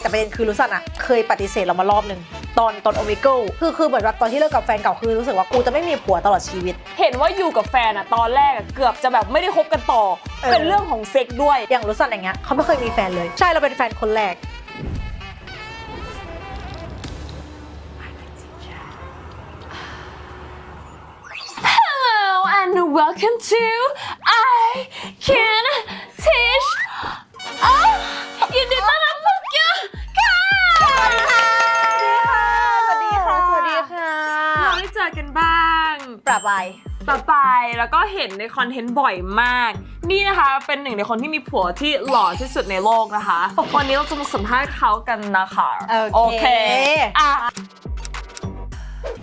แต่ประเด็นคือรู้สันอะเคยปฏิเสธเรามารอบหนึ่งตอนตอนโอเมเกิลคือคือเหมือนแบบตอนที่เลิกกับแฟนเก่าคือรู้สึกว่ากูจะไม่มีผัวตลอดชีวิต เห็นว่าอยู่กับแฟนอะตอนแรกอะเกือบจะแบบไม่ได้คบกันต่อเออเป็นเรื่องของเซ็กด้วยอย่างรู้สันอย่างเงี้ยเขาไม่เคยมีแฟนเลย ใช่เราเป็นแฟนคนแรก Hello and welcome to I Can ปรับไปต่อไปแล้วก็เห็นในคอนเทนต์บ่อยมาก นี่นะคะเป็นหนึ่งในคนที่มีผัวที่หล่อที่สุดในโลกนะคะวันนี้เราจะมาสัมภาษณ์เขากันนะคะโอเคอะ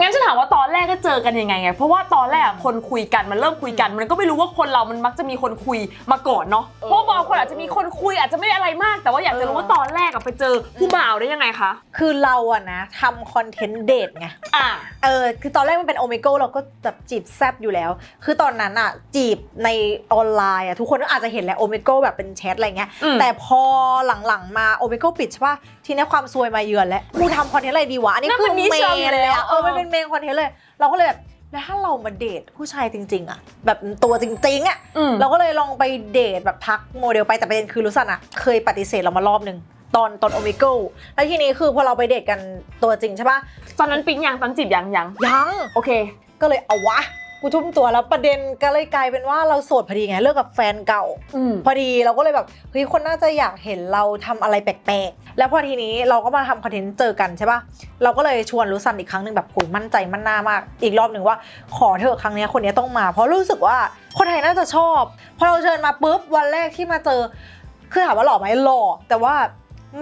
งั้นจะถามว่าตอนแรกก็เจอกันยังไงไงเพราะว่าตอนแรกอะคนคุยกันมันเริ่มคุยกัน มันก็ไม่รู้ว่าคนเรามันมักจะมีคนคุยมาก่อนเนาะเพราะบางคนอาจจะมีคนคุยอาจจะไม่ได้อะไรมาก แต่ว่าอยากจะรู้ว่าตอนแรกอะไปเจอผู้บ่าวได้ยังไงคะคือเราอะนะทำคอนเทนต์เดทไงอะเออคือตอนแรกมันเป็นโอเมโกเราก็แบบจีบแซบอยู่แล้ว คือตอนนั้นอะจีบในออนไลน์อะทุกคนก็อาจจะเห็นแหละโอเมโกแบบเป็นแชทอะไรเงี้ยอืมแต่พอหลังๆมาโอเมโกปิดใช่ปะทีนี้ความซวยมาเยือนแล้วกูทำคอนเทนต์อะไรดีวะอันนี้นั่นคือมันนิชเมเราอยู่นเลยแล้วอะเออมันเป็นเมนคอนเทนต์เลย เราก็เลยแบบแล้วถ้าเรามาเดทผู้ชายจริง ๆอะแบบตัวจริง ๆอะอืม เราก็เลยลองไปเดทแบบทักโมเดลไปแต่ประเด็นคือรู้สันอะเคยปฏิเสธเรามารอบหนึ่งตอนตอนโอเมโกแล้วทีนี้คือพอเราไปเดทกันตัวจริงใช่ปะตอนนั้นปิ๊งยังตอนจีบยังยังยัง โอเค ก็เลยเอาวะ กูทุ่มตัวแล้วประเด็นก็เลยกลายเป็นว่าเราโสดพอดีไงเลิกกับแฟนเก่า อืม พอดีเราก็เลยแบบเฮ้ยคนน่าจะอยากเห็นเราทำอะไรแปลกๆ แล้วพอทีนี้เราก็มาทำคอนเทนต์เจอกันใช่ปะเราก็เลยชวนรู้สันอีกครั้งหนึ่งแบบคุยมั่นใจมั่นหน้ามาก อีกรอบหนึ่งว่าขอเถอะครั้งเนี้ยคนเนี้ยต้องมา เพราะรู้สึกว่าคนไทยน่าจะชอบ พอเราเชิญมาปุ๊บวันแรกที่มาเจอ คือถามว่าหล่อไหมหล่อแต่ว่า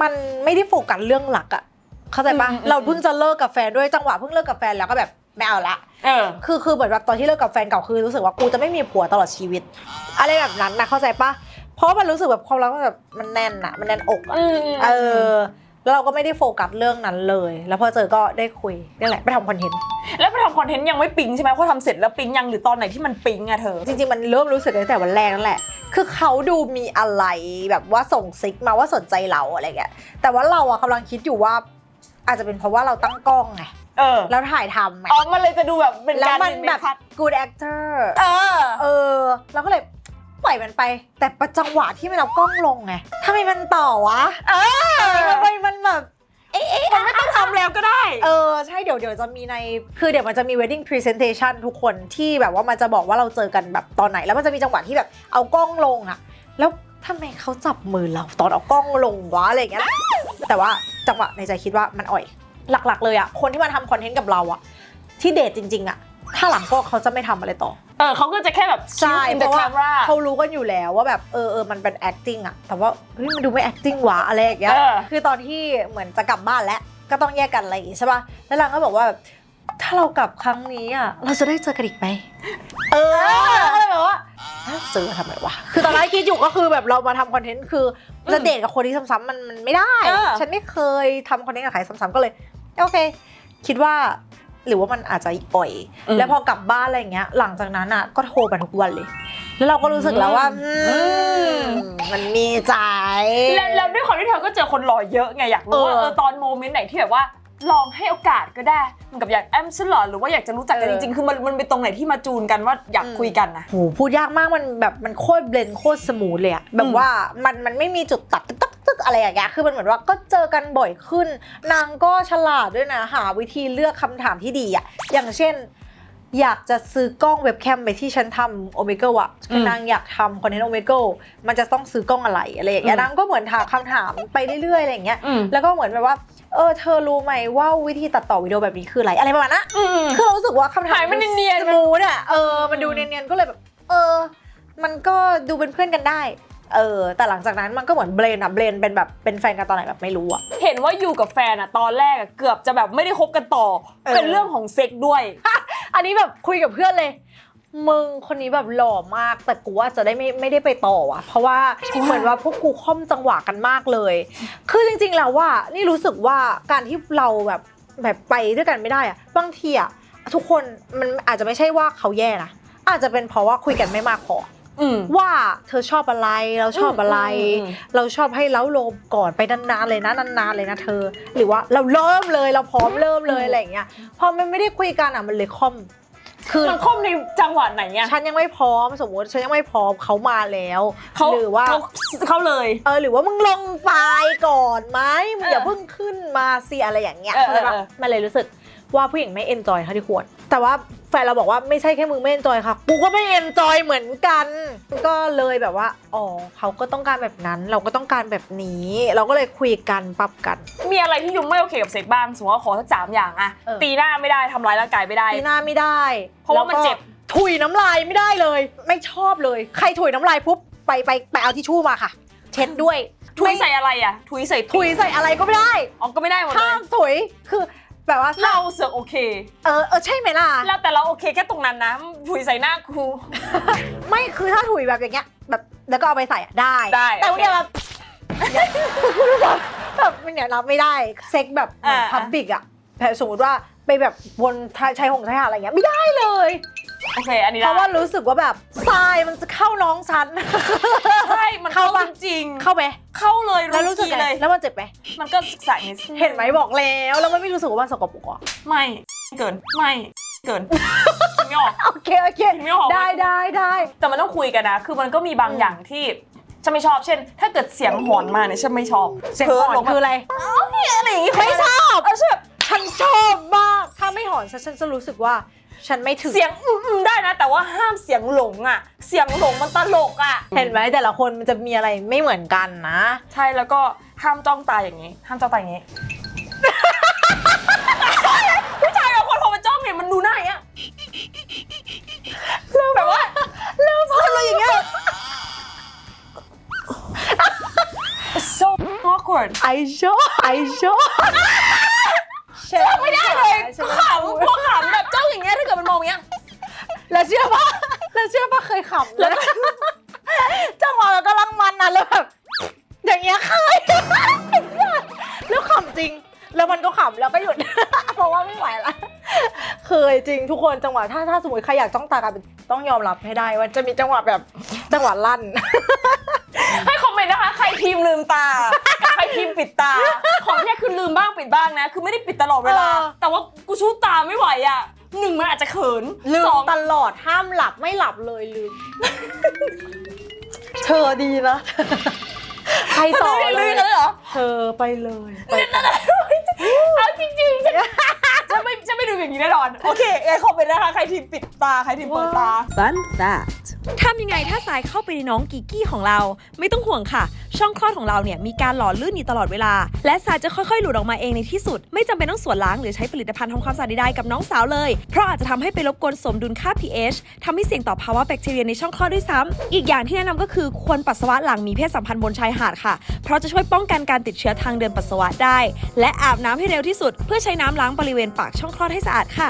มันไม่ได้โฟกัสเรื่องหลักอะเข้าใจปะอืมอืม เราเพิ่งจะเลิกกับแฟนด้วยจังหวะเพิ่งเลิกกับแฟนแล้วก็แบบ ไม่เอาละ เออ คือคือเหมือนแบบตอนที่เลิกกับแฟนเก่าคือรู้สึกว่ากูจะไม่มีผัวตลอดชีวิต อะไรแบบนั้นนะเข้าใจปะเพราะมันรู้สึกแบบความรักมันแบบมันแน่นอะมันแน่นอกอะอืมเออ แล้วเราก็ไม่ได้โฟกัสเรื่องนั้นเลย แล้วพอเจอก็ได้คุยนี่แหละไปทำคอนเทนต์แล้วไปทำคอนเทนต์ยังไม่ปิ๊งใช่ไหมพอทำเสร็จแล้วปิ๊งยังหรือตอนไหนที่มันปิ๊งอะเธอ จริงๆมันเริ่มรู้สึกตั้งแต่วันแรกนั่นแหละ คือเขาดูมีอะไรแบบว่าส่งซิกมาว่าสนใจเราอะไรเงี้ย แต่ว่าเราอะกำลังคิดอยู่ว่าอาจจะเป็นเพราะว่าเราตั้งกล้องไง เออ แล้วถ่ายทำไงอ๋อ มันเลยจะดูแบบเป็นแล้วการมันแบบ คัด good actor เออ เออเราก็เลยปล่อยมันไป แต่ประจังหวะที่มันเอากล้องลงไงทำไมมันต่อวะเออทำไมมันแบบเอ๊ะเอ๊ะมันไม่ต้องทำแล้วก็ได้ เออ ใช่เดี๋ยวเดี๋ยวจะมีใน คือเดี๋ยวมันจะมี wedding presentation ทุกคนที่แบบว่ามันจะบอกว่าเราเจอกันแบบตอนไหน แล้วมันจะมีจังหวะที่แบบเอากล้องลงอะแล้วทำไมเขาจับมือเราตอนเอากล้องลงวะอะไรอย่างเงี้ยแต่ว่าจังหวะในใจคิดว่ามันอ่อย หลักๆ เลยอะคนที่มาทำคอนเทนต์กับเราอะที่เดทจริง ๆอะถ้าหลังก็เขาจะไม่ทำอะไรต่อ เออเขาก็จะแค่แบบ ใช่ in เพ the ราะว่า camera เขารู้กันอยู่แล้วว่าแบบเออเออมันเป็น acting อะแต่ว่าเฮ้ยมันดูไม่ acting หวะอะไรอย่างเงี้ย เออ คือตอนที่เหมือนจะกลับบ้านแล้ว ก็ต้องแยกกันอะไรอย่างงี้ใช่ป่ะ แล้วลังก็บอกว่าแบบถ้าเรากลับครั้งนี้อะเราจะได้เจอกันอีกไหมเออก็เลยแบบว่าเอ้าซื้อมาทำไมวะ คือตอนแรกคิดอยู่ก็คือแบบเรามาทำคอนเทนต์คือจะเดทกับคนที่ซ้ำๆมันมันไม่ได้ เออ ฉันไม่เคยทำคอนเทนต์กับใครซ้ำๆก็เลย โอเค คิดว่าหรือว่ามันอาจจะอ่อย แล้วพอกลับบ้านอะไรอย่างเงี้ย หลังจากนั้นอะก็โทรไปทุกวันเลย แล้วเราก็รู้สึกแล้วว่าอือืมมมันมีใจแล้วแล้วด้วยความที่เธอก็เจอคนหล่อเยอะไงอยากรู้ว่าเออเออตอนโมเมนต์ไหนที่แบบว่า ลองให้โอกาสก็ได้เหมือนกับอยากแอมฉันเหรอหรือว่าอยากจะรู้จักกันเอจอริงๆ คือมันมันเป็นตรงไหนที่มาจูนกันว่าอยากอืมคุยกันนะ โหพูดยากมากมันแบบมันโคตรเบลนด์โคตรสมูทเลยอะแบบว่ามันมันไม่มีจุดตัดตึ๊กตึ๊กตึ๊กอะไรอย่างเงี้ยคือมันเหมือนว่าก็เจอกันบ่อยขึ้น นางก็ฉลาดด้วยนะหาวิธีเลือกคำถามที่ดีอะอย่างเช่น อยากจะซื้อกล้องเว็บแคมไปที่ฉันทำโอเมก้าอะคือมนางอยากทำคอนเทนต์โอเมก้ามันจะต้องซื้อกล้องอะไรอะไรอย่างเงี้ยอืม นางก็เหมือนถามคำถามไปเรื่อยๆอะไรอย่างเงี้ย อืม แล้วก็เหมือนแบบว่า เออเธอรู้ไหมว่าวิธีตัดต่อวิดีโอแบบนี้คืออะไรอะไรประมาณนั้นอืม คือเรารู้สึกว่าคำถามหายมันเนียนๆสมูทอะเออมันดูเนียนๆก็เลยแบบ เออ มันก็ดูเป็นเพื่อนกันได้ เออ แต่หลังจากนั้นมันก็เหมือนเบรนอะเบรนเป็นแบบเป็นแฟนกันตอนไหนแบบไม่รู้อะ เห็นว่าอยู่กับแฟนอะตอนแรกอะเกือบจะแบบไม่ได้คบกันต่อ เออ เป็นเรื่องของเซ็กด้วย อันนี้แบบคุยกับเพื่อนเลย มึงคนนี้แบบหล่อมาก แต่กูว่าจะได้ไม่ไม่ได้ไปต่อว่ะเพราะว่าเหมือนว่าพวกกูค่อมจังหวะกันมากเลย คือจริงๆแล้วว่านี่รู้สึกว่าการที่เราแบบแบบไปด้วยกันไม่ได้อะบางทีอะทุกคนมันอาจจะไม่ใช่ว่าเขาแย่นะอาจจะเป็นเพราะว่าคุยกันไม่มากพออืมว่าเธอชอบอะไรเราชอบอะไรอืมอืมอืมเราชอบให้เล้าโลมก่อนไปนานๆเลยนะนานๆเลยนะเธอ หรือว่าเราเริ่มเลยเราพร้อมเริ่มเลยอะไรอย่างเงี้ยพอมันไม่ได้คุยกันอะมันเลยคอม คือมันคมในจังหวะไหนอะฉันยังไม่พร้อมสมมติฉันยังไม่พร้อมเขามาแล้วเขาหรือว่าเขาเขาเลยเออหรือว่ามึงลงไปก่อนไหมมึงอย่าเออเพิ่งขึ้นมาสิอะไรอย่างเงี้ยเออเข้าใจปะเออเออมันเลยรู้สึกว่าผู้หญิงไม่เอนจอยเท่าที่ควรแต่ว่าแฟนเราบอกว่าไม่ใช่แค่มึงไม่เอนจอยค่ะ กูก็ไม่เอนจอยเหมือนกัน ก็เลยแบบว่า อ๋อเขาก็ต้องการแบบนั้น เราก็ต้องการแบบนี้ เราก็เลยคุยกันปรับกัน มีอะไรที่ยุงไม่โอเคกับเซ็กบ้างสมมติว่าขอสักสามอย่างอะเออ ตีหน้าไม่ได้ทำร้ายร่างกายไม่ได้ทีหน้าไม่ได้เพราะว่ามันเจ็บ แล้ก็ถุยน้ำลายไม่ได้เลย ไม่ชอบเลย ใครถุยน้ำลายปุ๊บไปไปไปเอาทิชชู่มาค่ะ เช็ดด้วยทุยไม่ใส่อะไรอะทุยใส่ถุยใส่อะไรก็ไม่ได้อ๋อก็ไม่ได้หมดเลห้ายมถุยคือ แบบว่าถ้าเราเสือกโอเค เออเออใช่ไหมล่ะ แล้วแต่เราโอเคแค่ตรงนั้นนะถุยใส่หน้ากูไม่คือถ้าถุยแบบอย่างเงี้ยแบบแล้วก็เอาไปใส่อะได้ ได้แต่โอเคว่าเนี่ยแบบเนี่ยคือคุณรู้สึกแบบมันเนี่ยรับไม่ได้เซ็กแบบอ่า พับบิกอะแต่สมมติว่าไปแบบบนชายหงชายหาดอะไรเงี้ยไม่ได้เลย โอเค อันนี้เพได้ราะว่ารู้สึกว่าแบบทรายมันจะเข้าน้องฉัน ใช่ มันเข้าเข้าปะ จริงเข้าไหมๆเข้าเลยแล้วรู้สึกทีไงเลย แล้วมันเจ็บไหมมันก็ศึกษานิดเห็นไหมบอกแล้วแล้วมันไม่รู้สึกว่ามันสกปรกเหรอไม่ เกิน ไม่ เกินไม่ออก โอเคโอเคไม่ออก ได้ได้ได้แต่มันต้องคุยกันนะ คือมันก็มีบางอย่างที่ฉันไม่ชอบ เช่น ถ้าเกิดเสียงหอนมาเนี่ยฉันไม่ชอบเสียงหอนลงคืออะไร อะไรอย่างงี้ไม่ชอบ เออใช่แบบฉันชอบมาก ถ้าไม่หอนฉันฉันจะรู้สึกว่า ฉันไม่ถึง เสียงอืมๆได้นะ แต่ว่าห้ามเสียงหลงอะ เสียงหลงมันตลกอะ เห็นไหมแต่ละคนมันจะมีอะไรไม่เหมือนกันนะ ใช่แล้วก็ห้ามจ้องตาอย่างนี้ ห้ามจ้องตาอย่างนี้ ผู้ชายบางคนพอมาจ้องเนี่ยมันดูหน้าอย่างเงี้ยแบบว่าเริ่มอะไรอย่างเงี้ย It's so awkward ไอชอบไอชอบฉันไม่ได้เลยก็ขำพวกขำแบบจ้องอ ย่างเงี้ยถ้าเกิดมันมองอย่างเงี้ยแล้วเชื่อปะแล้วเชื่อปะเคยขำแล้วจังหวะเรากำลังมันนะแล้วแบบอย่างเงี้ยเคยแล้วขำจริง แล้วมันก็ขำแล้วก็หยุด เพราะว่าไม่ไหวละเคยจริงทุกคนจังหวะถ้าถ้าสมมติใครอยากจ้องตากันต้องยอมรับให้ได้ว่าจะมีจังหวะแบบจังหวะลั่น ให้คอมเมนต์นะคะ ใครพิมพ์ลืมตากับใครพิมพ์ปิดตา ของเนี่ยคือลืมบ้างปิดบ้างนะ คือไม่ได้ปิดตลอดเวลาเออแต่ว่ากูชูตาไม่ไหวอะ หนึ่งมันอาจจะเขินลืมสองตลอดห้ามหลับไม่หลับเลยลืม เธอดีนะไปต่อไม่เลลืยมกันเลยเหรอเธอไปเลยไปเอาจริงๆฉันจะไม่จะไม่ดูอย่างนี้แน่นอน โอเคไอคอมเมนต์นะคะ ใครทีมปิดตา ใครทีมเปิดตา Fun fact ทำยังไงถ้าสายเข้าไปในน้องกิกกี้ของเรา ไม่ต้องห่วงค่ะ ช่องคลอดของเราเนี่ยมีการหล่อลื่นอยู่ตลอดเวลา และสายจะค่อยๆ หลุดออกมาเองในที่สุด ไม่จำเป็นต้องสวนล้างหรือใช้ผลิตภัณฑ์ทำความสะอาดใดๆกับน้องสาวเลย เพราะอาจจะทำให้ไปรบกวนสมดุลค่า pH ทำให้เสี่ยงต่อภาวะแบคทีเรียในช่องคลอดด้วยซ้ำอีกอย่างที่แนะนำก็คือควรปัสสาวะหลังมีเพศสัมพันธ์บนชายหาดค่ะ เพราะจะช่วยป้องกันการติดเชื้อทางเดินปัสสาวะได้ และอาบน้ำให้เร็วที่สุด เพื่อใช้น้ำล้างบริเวณปากช่องคลอดให้สะอาดค่ะ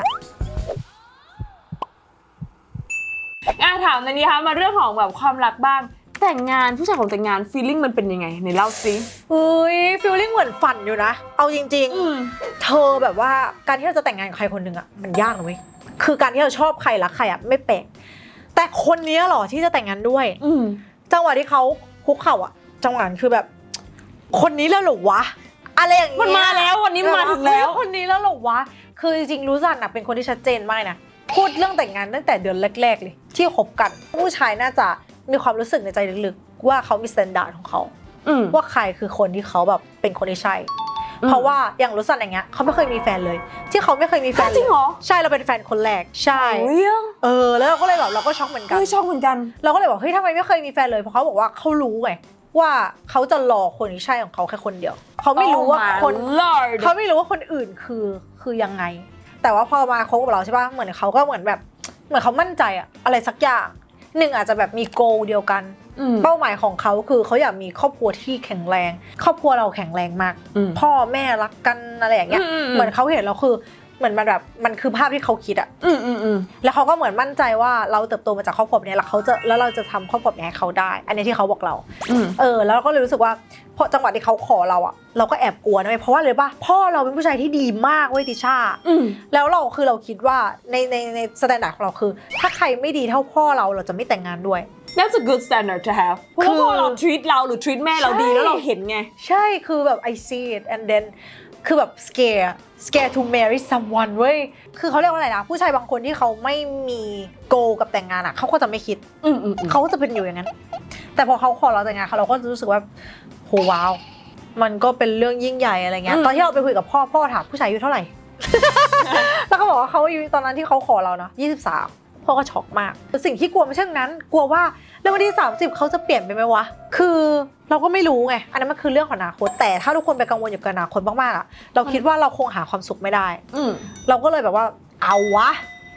อะถามในนี้ค่ะมาเรื่องของแบบความรักบ้าง แต่งงานผู้ชายของแต่งงานฟีลลิ่งมันเป็นยังไงในเล่าซิอุ้ยฟีลลิ่งเหมือนฝันอยู่นะ เอาจริง อืม ๆ เธอแบบว่าการที่เราจะแต่งงานกับใครคนหนึ่งอะมันยากนะเว้ยคือการที่เราชอบใครรักใครอะไม่แปลกแต่คนเนี้ยเหรอที่จะแต่งงานด้วย อืม จังหวะที่เขาคุกเข่าอะจังหวะนั้นคือแบบ คนนี้แล้วเหรอวะ อะไรอย่างเงี้ยมันมาแล้ววันนี้มันมาถึงแล้ว เฮ้ยคนนี้แล้วเหรอวะ คือจริงๆรู้จักนะเป็นคนที่ชัดเจนมากนะ พูดเรื่องแต่งงานตั้งแต่เดือนแรก ๆ เลย ที่คบกัน ผู้ชายน่าจะมีความรู้สึกในใจลึกๆ ว่าเขามีสแตนดาร์ดของเขาอืมว่าใครคือคนที่เขาแบบเป็นคนที่ใช่อืมเพราะว่าอย่างรู้สันอย่างเงี้ยเขาไม่เคยมีแฟนเลย ที่เขาไม่เคยมีแฟนจริงเหรอใช่เราเป็นแฟนคนแรกใช่เฮ้ยเออแล้วเราก็เลยแบบเราก็ช็อกเหมือนกันเฮ้ยชอบเหมือนกัน เราก็เลยบอกเฮ้ยทำไมไม่เคยมีแฟนเลยเพราะเขาบอกว่าเขารู้ไงว่าเขาจะรอคนที่ใช่ของเขาแค่คนเดียว เขาไม่รู้ว่า Oh my คน Lord เขาไม่รู้ว่าคนอื่นคือคือยังไง แต่ว่าพอมาคบกับเราใช่ป่ะเหมือนเขาก็เหมือนแบบเหมือนเขามั่นใจอะอะไรสักอย่างหนึ่งอาจจะแบบมีโกเดียวกันอืมเป้าหมายของเขาคือเขาอยากมีครอบครัวที่แข็งแรง ครอบครัวเราแข็งแรงมากอืมพ่อแม่รักกันอะไรอย่างเงี้ยอืมอืมเหมือนเขาเห็นเราคือ เหมือนมันแบบมันคือภาพที่เขาคิดอะอืมอืมอืมแล้วเขาก็เหมือนมั่นใจว่าเราเติบโตมาจากครอบครัวแบบนี้แล้วเขาจะแล้วเราจะทำครอบครัวแบบนี้ให้เขาได้ อันนี้ที่เขาบอกเราอืมเออ แล้วเราก็เลยรู้สึกว่าพอจังหวะที่เขาขอเราอะเราก็แอบกลัวนะเว้ยเพราะว่าเลยป่ะพ่อเราเป็นผู้ชายที่ดีมากเว้ยติช่าอืมแล้วเราคือเราคิดว่าในในในสแตนดาร์ดของเราคือ ถ้าใครไม่ดีเท่าพ่อเราเราจะไม่แต่งงานด้วย that's a good standard to have เพราะว่าพอเรา treat เราหรือ treat แม่เราดีใช่แล้วเราเห็นไง ใช่คือแบบ I see it and then คือแบบ scare scare to marry someone เว้ย คือเขาเรียกว่าอะไรนะ ผู้ชายบางคนที่เขาไม่มี goal กับแต่งงานอะ เขาก็จะไม่คิด อืมอืมอืมเขาก็จะเป็นอยู่อย่างนั้น แต่พอเขาขอเราแต่งงานเขาเราก็จะรู้สึกว่าโหว้าว มันก็เป็นเรื่องยิ่งใหญ่อะไรเงี้ยตอนที่เราไปคุยกับพ่อ พ่อถามผู้ชายอายุเท่าไหร่ แล้วก็บอกว่าเขาอายุตอนนั้นที่เขาขอเราเนาะ23 พ่อก็ช็อกมาก สิ่งที่กลัวไม่ใช่นั้น กลัวว่าแล้ววันที่30เขาจะเปลี่ยนไปไหมวะ คือ เราก็ไม่รู้ไง อันนั้นมันคือเรื่องของอนาคต แต่ถ้าทุกคนไปกังวลอยู่กับอนาคตมากๆอะเราคิดว่าเราคงหาความสุขไม่ได้ อืมเราก็เลยแบบว่า เอาวะ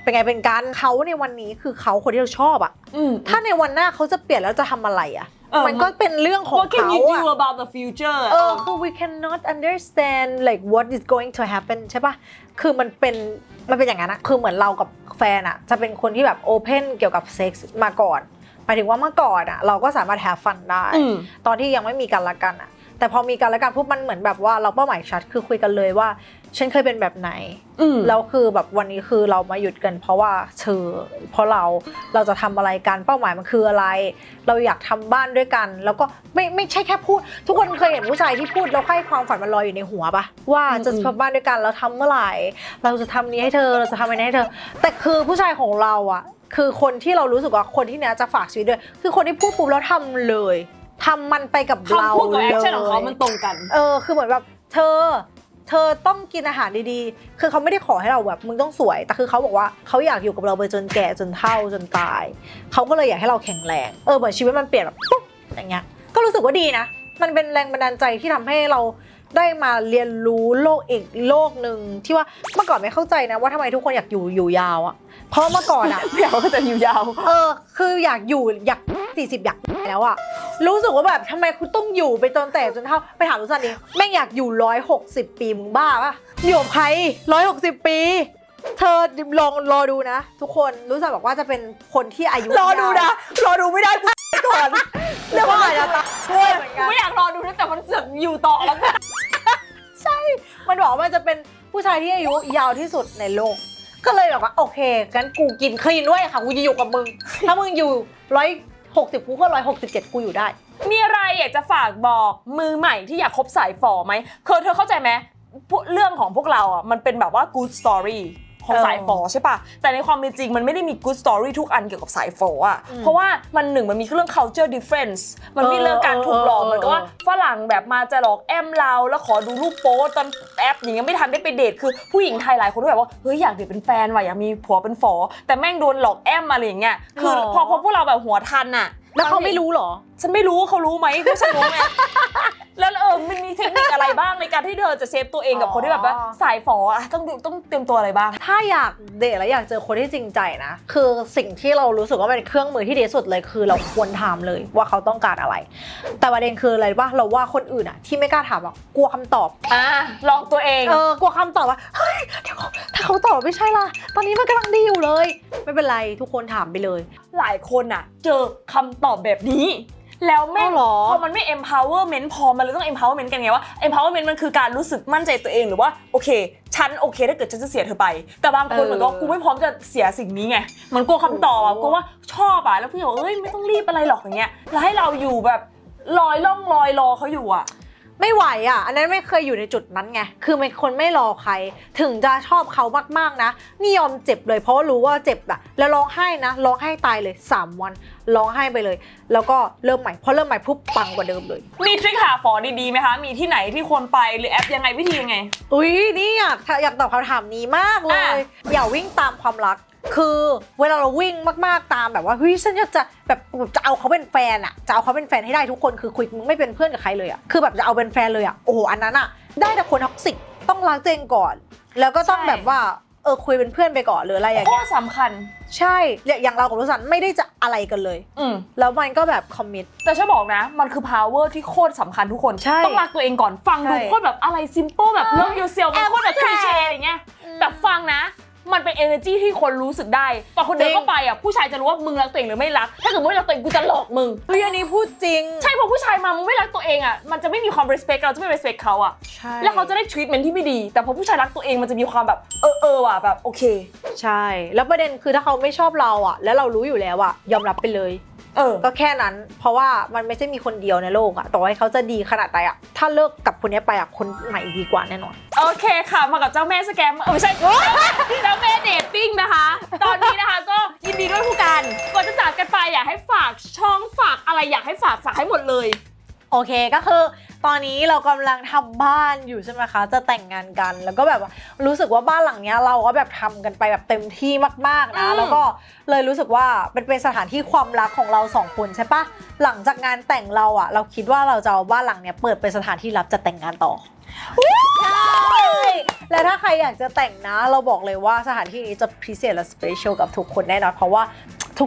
เป็นไงเป็นการเขาในวันนี้คือเขาคนที่เราชอบอะอืม ถ้าในวันหน้าเขาจะเปลี่ยนแล้วจะทำอะไรอะเออ มันก็เป็นเรื่องของ What can เขา you อะ do about the future เออคือ we cannot understand like what is going to happen ใช่ปะคือมันเป็น มันเป็นอย่างนั้นอะคือเหมือนเรากับแฟนอะจะเป็นคนที่แบบ open เกี่ยวกับเซ็กส์มาก่อนห มายถึงว่าเมื่อก่อนอะเราก็สามารถ have fun ได้อืมตอนที่ยังไม่มีกันละกันอะแต่พอมีกันละกันปุ๊บมันเหมือนแบบว่าเราเป้าหมายชัดคือคุยกันเลยว่า ฉันเคยเป็นแบบไหนอืมแล้วคือแบบวันนี้คือเรามาหยุดกัน เพราะว่าเธอเพราะเราเราจะทำอะไรกันเป้าหมายมันคืออะไร เราอยากทำบ้านด้วยกัน แล้วก็ไม่ไม่ใช่แค่พูด ทุกคนเคยเห็นผู้ชายที่พูดแล้วให้ความฝันมันลอยอยู่ในหัวปะว่าจะอืมทำบ้านด้วยกันเราทำเมื่อไหร่ เราจะทำนี้ให้เธอเราจะทำอันนี้ให้เธอ แต่คือผู้ชายของเราอะ คือคนที่เรารู้สึกว่าคนที่เนี้ยจะฝากชีวิตด้วย คือคนที่พูดปุ๊บแล้วทำเลยทำมันไปกับเราคำพูดกับเลแอคชั่นของเขามันยตรงกัน เออคือเหมือนแบบเธอ เธอต้องกินอาหารดีๆ คือเขาไม่ได้ขอให้เราแบบมึงต้องสวย แต่คือเขาบอกว่าเขาอยากอยู่กับเราไปจนแก่จนเฒ่าจนตาย เขาก็เลยอยากให้เราแข็งแรง เออเหมือนชีวิตมันเปลี่ยนแบบปุ๊บอย่างเงี้ย ก็รู้สึกว่าดีนะ มันเป็นแรงบันดาลใจที่ทำให้เราได้มาเรียนรู้โลกอีกโลกหนึ่งที่ว่าเมื่อก่อนไม่เข้าใจนะว่าทำไมทุกคนอยากอยู่อยู่ยาวอะ เพราะเมื่อก่อนอะเดี๋ยวก็จะอยู่ยาวเออ คืออยากอยู่อยากสี่สิบอยากแล้วอะรู้สึกว่าแบบทำไมคุณต้องอยู่ไปจนแต่จนเท่าไปถามรู้สันดิแม่งอยากอยู่ร้อยหกสิบปีมึงบ้าปะอยู่กับใครร้อยหกสิบปี เธอลองรอดูนะ ทุกคนรู้สึกบอกว่าจะเป็นคนที่อายุรอดูนะ รอดูไม่ได้กูไปก่อนเรื่องว่าอาจจะตายด้วยเหมือนกันไม่อยากรอดูนะแต่มันเสือกอยู่ต่อแล้วมันบอกว่ามันจะเป็นผู้ชายที่อายุยาวที่สุดในโลก ก็เลยแบบว่าโอเคงั้นกูกินคลีนด้วยค่ะกูจะอยู่กับมึง ถ้ามึงอยู่ร้อยหกสิบกูก็ร้อยหกสิบเจ็ดกูอยู่ได้ มีอะไรอยากจะฝากบอกมือใหม่ที่อยากคบสายฝอไหมคือเธอเข้าใจไหมพวกเรื่องของพวกเราอะมันเป็นแบบว่า good story ของเออสายฝอใช่ปะแต่ในความเป็นจริงมันไม่ได้มี good story ทุกอันเกี่ยวกับสายฝออะอืมเพราะว่ามันหนึ่งมันมีเรื่อง culture difference มันมีเรื่องการถูกหลอกเออเหมือนกับว่าฝรั่งแบบมาจะหลอกแอมเรา แล้วขอดูรูปโป๊ตอนแอปอย่างเงี้ยไม่ทันได้ไปเดทคือผู้หญิงไทยหลายคนก็แบบว่าเฮ้ยอยากเดทเป็นแฟนว่ะอยากมีผัวเป็นฝอแต่แม่งโดนหลอกแอมอะไรอย่างเงี้ยคือหรอพอพอพวกเราแบบหัวทันอะแล้วเขาไม่รู้เหรอ ฉันไม่รู้ว่าเขารู้ไหมก็ฉันรู้ไงแล้วเออมันมีเทคนิคอะไรบ้างในการที่เธอจะเซฟตัวเองกับคนที่แบบว่าอ๋อสายฝออะต้องดูต้องเตรียมตัวอะไรบ้าง ถ้าอยากเดทแล้วอยากเจอคนที่จริงใจนะ คือสิ่งที่เรารู้สึกว่าเป็นเครื่องมือที่ดีที่สุดเลยคือเราควรถามเลยว่าเขาต้องการอะไร แต่ประเด็นคืออะไรว่าเราว่าคนอื่นอะที่ไม่กล้าถามอะกลัวคำตอบ อ่าลองตัวเองเออกลัวคำตอบว่าเฮ้ยเดี๋ยวถ้าเขาตอบไม่ใช่ล่ะ ตอนนี้มันกำลังดีอยู่เลย ไม่เป็นไรทุกคนถามไปเลย หลายคนอะเจอคำตอบแบบนี้ แล้วแม่งอ้าวเหรอ พอมันไม่ empowerment พอมันเลยต้อง empowerment กันไงว่า empowerment มันคือการรู้สึกมั่นใจตัวเองหรือว่าโอเค ฉันโอเคถ้าเกิดฉันจะเสียเธอไป แต่บางคนเหมือนกับกูไม่พร้อมจะเสียสิ่งนี้ไงเหมันกลัวคำตอบอะกลัวว่าชอบอะแล้วพี่บอกเอ้ยไม่ต้องรีบอะไรหรอกอย่างเงี้ยแล้วให้เราอยู่แบบลอยล่องลอยรอเขาอยู่อะ ไม่ไหวอะ อันนั้นไม่เคยอยู่ในจุดนั้นไง คือเป็นคนไม่รอใคร ถึงจะชอบเขามากๆนะ นี่ยอมเจ็บเลย เพราะว่ารู้ว่าเจ็บอะแล้วร้องไห้นะ ร้องไห้ตายเลย 3 วัน ร้องไห้ไปเลย แล้วก็เริ่มใหม่ พอเริ่มใหม่ปุ๊บปังกว่าเดิมเลย มีทริคหาฟอดีๆไหมคะ มีที่ไหนที่ควรไปหรือแอปยังไงวิธียังไง อุ้ยนี่อยากอยากตอบคำถามนี้มากเลยอะอย่าวิ่งตามความรัก คือเวลาเราวิ่งมากๆตามแบบว่าเฮ้ยฉันจะจะแบบจะเอาเขาเป็นแฟนอะจะเอาเขาเป็นแฟนให้ได้ทุกคนคือคุยมึงไม่เป็นเพื่อนกับใครเลยอะคือแบบจะเอาเป็นแฟนเลยอะโอ้โหอันนั้นอะได้แต่คนท็อกซิกต้องรักตัวเองก่อน แล้วก็ต้องแบบว่าเออคุยเป็นเพื่อนไปก่อนหรืออะไรอย่างข้อเงี้ยสำคัญ ใช่อย่างเรากับรุสันไม่ได้จะอะไรกันเลย อืม แล้วมันก็แบบคอมมิต แต่ฉันบอกนะ มันคือ power ที่โคตรสำคัญทุกคน ใช่ต้องรักตัวเองก่อน ฟังดูใช่โคตรแบบอะไร simple แบบ love yourself มันโคตรแบบคลีเช่อย่างเงี้ย แต่ฟังนะ มันเป็น energy ที่คนรู้สึกได้ตอนคนเดินเข้าไปอะผู้ชายจะรู้ว่ามึงรักตัวเองหรือไม่รัก ถ้าเกิดไม่รักตัวเองกูจะหลอกมึง เฮ้ยอันนี้พูดจริง ใช่เพราะผู้ชายมามึงไม่รักตัวเองอะมันจะไม่มีความ respect เราจะไม่ respect เขาอะใช่แล้วเขาจะได้ treatment ที่ไม่ดี แต่พอผู้ชายรักตัวเองมันจะมีความแบบเออเออว่ะแบบโอเค ใช่ แล้วประเด็นคือถ้าเขาไม่ชอบเราอะแล้วเรารู้อยู่แล้วอะยอมรับไปเลย เออ ก็แค่นั้น เพราะว่ามันไม่ใช่มีคนเดียวในโลกอะต่อให้เขาจะดีขนาดไหนอะถ้าเลิกกับคนนี้ไปอะคนใหม่ดีกว่าแน่นอน โอเคค่ะ มากับเจ้าแม่สแกมเออไม่ใช่ เจ้าแม่เดทติ้งนะคะ ตอนนี้นะคะก็ยินดีด้วยผู้กันก่อนจะจากกันไปอยากให้ฝากช่องฝากอะไรอยากให้ฝากฝากให้หมดเลย โอเคก็คือตอนนี้เรากำลังทำบ้านอยู่ใช่ไหมคะ จะแต่งงานกัน แล้วก็แบบว่ารู้สึกว่าบ้านหลังเนี้ยเราก็แบบทำกันไปแบบเต็มที่มากๆนะอืมแล้วก็เลยรู้สึกว่าเป็นเป็นสถานที่ความรักของเราสองคนใช่ปะหลังจากงานแต่งเราอะเราคิดว่าเราจะเอาบ้านหลังเนี้ยเปิดเป็นสถานที่รับจะแต่งงานต่อ ใช่และถ้าใครอยากจะแต่งนะ เราบอกเลยว่าสถานที่นี้จะพิเศษและสเปเชียลกับทุกคนแน่นอนเพราะว่า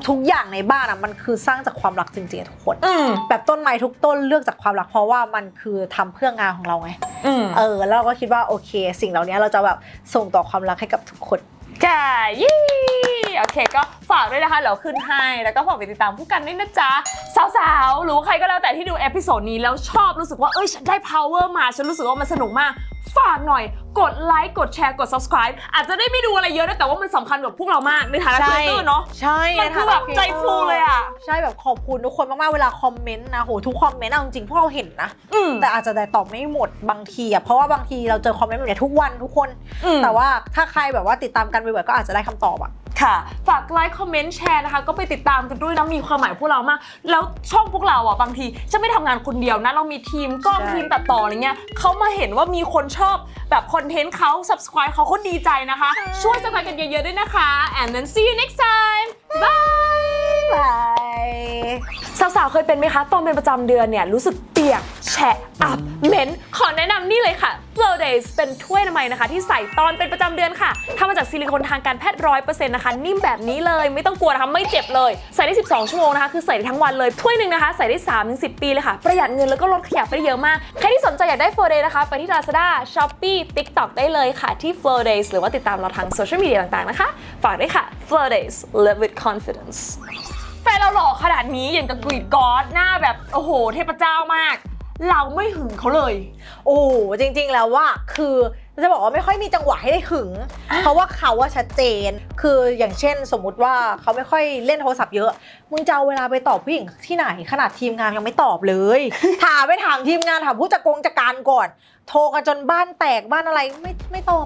ทุกๆ อย่างในบ้านอะมันคือสร้างจากความรักจริงๆอะทุกคน อืม แบบต้นไม้ทุกต้นเลือกจากความรักเพราะว่ามันคือทำเพื่องานของเราไง อืม เออแล้วเราก็คิดว่าโอเค สิ่งเหล่านี้เราจะแบบส่งต่อความรักให้กับทุกคน ค่ะยี่โอเค ก็ฝากด้วยนะคะเดี๋ยวขึ้นให้แล้วก็ฝากไปติดตามผู้กันด้วยนะจ๊ะ สาวๆ หรือว่าใครก็แล้วแต่ที่ดูเอพิโซดนี้แล้วชอบรู้สึกว่าเอ้ยฉันได้ power มา ฉันรู้สึกว่ามันสนุกมากฝากหน่อย กดไลค์กดแชร์กด subscribe อาจจะได้ไม่ดูอะไรเยอะนะแต่ว่ามันสำคัญกับพวกเรามากในฐานะครีเอเตอร์เนาะ ใช่มันคือแบบใจฟูเลยอะใช่แบบขอบคุณทุกคนมากๆ เวลาคอมเมนต์นะโหทุกคอมเมนต์เอาจริงๆพวกเราเห็นนะ อืม แต่อาจจะได้ตอบไม่หมดบางทีอะเพราะว่าบางทีเราเจอคอมเมนต์แบบเนี้ยทุกวันทุกคน อืม แต่ว่าถ้าใครแบบว่าติดตามกันบ่อยๆก็อาจจะได้คำตอบอะ ค่ะ ฝากไลค์คอมเมนต์แชร์นะคะ ก็ไปติดตามกันด้วยนะ มีความหมายพวกเรามาก แล้วช่องพวกเราอะ บางทีจะไม่ทำงานคนเดียวนะ เรามีทีมกล้องใช่ ทีมตัดต่ออะไรเงี้ยเขามาเห็นว่ามีคนชอบแบบคอนเทนต์เขา subscribe เขาเขาดีใจนะคะ ช่วย subscribe กันเยอะๆด้วยนะคะ and then see you next time bye บาย สาวๆ เคยเป็นไหมคะ ตอนเป็นประจำเดือนเนี่ย รู้สึกเปียก แฉะ อับ เหม็น ขอแนะนำนี่เลยค่ะ Flow Days เป็นถ้วยอนามัยนะคะ ที่ใส่ตอนเป็นประจำเดือนค่ะทำมาจากซิลิโคนทางการแพทย์ร้อยเปอร์เซ็นต์นะคะ นิ่มแบบนี้เลย ไม่ต้องกลัวนะคะ ไม่เจ็บเลย ใส่ได้ 12 ชั่วโมงนะคะ คือใส่ได้ทั้งวันเลย ถ้วยหนึ่งนะคะ ใส่ได้ 3-10 ปีเลยค่ะ ประหยัดเงินแล้วก็ลดขยะไปได้เยอะมาก ใครที่สนใจอยากได้ Flow Day นะคะ ไปที่ Lazada Shopee TikTok ได้เลยค่ะ ที่ Flow Days หรือว่าติดตามเราทางโซเชียลมีเดียต่างๆ นะคะ ฝากด้วยค่ะ Flow Days Live with confidence แฟนเราหล่อขนาดนี้อย่างกับกรีดกอดหน้าแบบโอ้โห เทพเจ้ามาก เราไม่หึงเขาเลย โอ้จริงๆแล้วว่าคือจะบอกว่าไม่ค่อยมีจังหวะให้ได้หึง เพราะว่าเขาว่าชัดเจน คืออย่างเช่น สมมุติว่าเขาไม่ค่อยเล่นโทรศัพท์เยอะ มึงจะเอาเวลาไปตอบผู้หญิงที่ไหนขนาดทีมงานยังไม่ตอบเลย ถามไปถามทีมงานถามผู้จัดกงจัดการก่อน โทรกันจนบ้านแตกบ้านอะไรไม่ไม่ตอบ